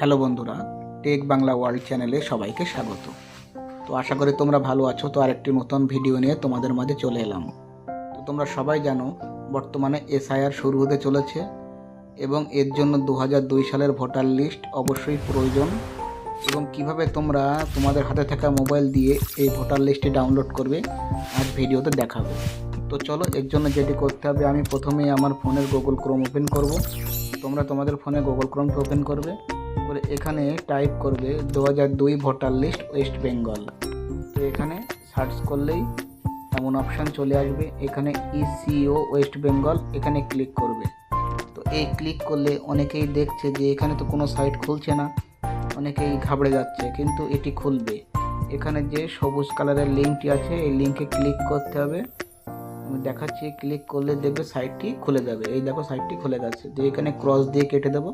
Hello বন্ধুরা, take Bangla world চ্যানেলে সবাইকে স্বাগত। তো আশা করি তোমরা ভালো আছো, তো আরেকটি নতুন ভিডিও নিয়ে তোমাদের মাঝে চলে এলাম। তো তোমরা সবাই জানো, বর্তমানে এসআইআর শুরু হতে চলেছে এবং এর জন্য দু সালের ভোটার লিস্ট অবশ্যই প্রয়োজন এবং কীভাবে তোমরা তোমাদের হাতে থাকা মোবাইল দিয়ে এই ভোটার লিস্টটি ডাউনলোড করবে, আজ ভিডিওতে দেখাবে। তো চলো, এর জন্য যেটি করতে হবে, আমি প্রথমেই আমার ফোনের গুগল ক্রোম ওপেন করব। তোমরা তোমাদের ফোনে গুগল ক্রোমটা ওপেন করবে। করে এখানে টাইপ করবে দু হাজার দুই ভোটার লিস্ট ওয়েস্ট বেঙ্গল তো এখানে সার্চ করলেই এমন অপশান চলে আসবে। এখানে ইসিও ওয়েস্ট বেঙ্গল এখানে ক্লিক করবে। তো এই ক্লিক করলে অনেকেই দেখছে যে এখানে তো কোনো সাইট খুলছে না। অনেকেই ঘাবড়ে যাচ্ছে, কিন্তু এটি খুলবে। এখানে যে সবুজ কালারের লিঙ্কটি আছে, এই লিঙ্কে ক্লিক করতে হবে। আমি দেখাচ্ছি ক্লিক করলে দেখবে সাইটটি খুলে যাবে। এই দেখো সাইটটি খুলে গেছে। দিয়ে এখানে ক্রস দিয়ে কেটে দেবো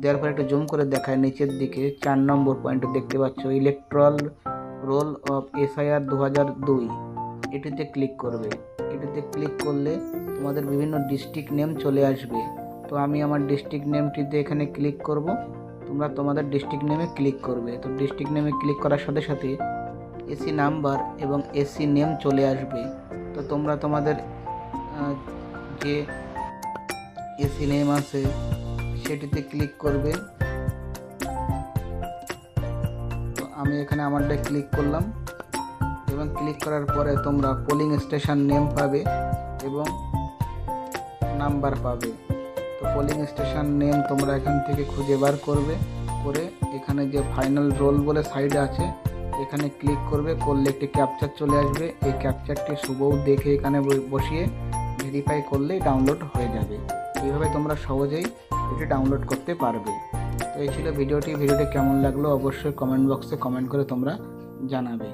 দেওয়ার পর একটু জুম করে দেখায়, নিচের দিকে চার নম্বর পয়েন্ট দেখতে পাচ্ছ ইলেকট্রাল রোল অফ এসআইআর দু হাজার দুই। এটিতে ক্লিক করবে। এটিতে ক্লিক করলে তোমাদের বিভিন্ন ডিস্ট্রিক্ট নেম চলে আসবে। তো আমি আমার ডিস্ট্রিক্ট নেমটিতে এখানে ক্লিক করব। তোমরা তোমাদের ডিস্ট্রিক্ট নেমে ক্লিক করবে। তো ডিস্ট্রিক্ট নেমে ক্লিক করার সাথে সাথে এসি নাম্বার এবং এসি নেম চলে আসবে। তো তোমরা তোমাদের যে এসি নেম আছে সেটিতে ক্লিক করবে। তো আমি এখানে আমারটা ক্লিক করলাম। এবং ক্লিক করার পরে তোমরা পোলিং স্টেশন নেম পাবে এবং নাম্বার পাবে। তো পোলিং স্টেশন নেম তোমরা এখান থেকে খুঁজে বার করবে। করে এখানে যে ফাইনাল রোল বলে সাইডে আছে, এখানে ক্লিক করবে। করলে একটি ক্যাপচার চলে আসবে। এই ক্যাপচারটি শুভও দেখে এখানে বসিয়ে ভেরিফাই করলেই ডাউনলোড হয়ে যাবে। এইভাবে তোমরা সহজেই এটি ডাউনলোড করতে পারবে? তো এই ছিল ভিডিওটি। ভিডিওটি কেমন লাগল অবশ্যই কমেন্ট বক্সে কমেন্ট করে তোমরা জানাবে।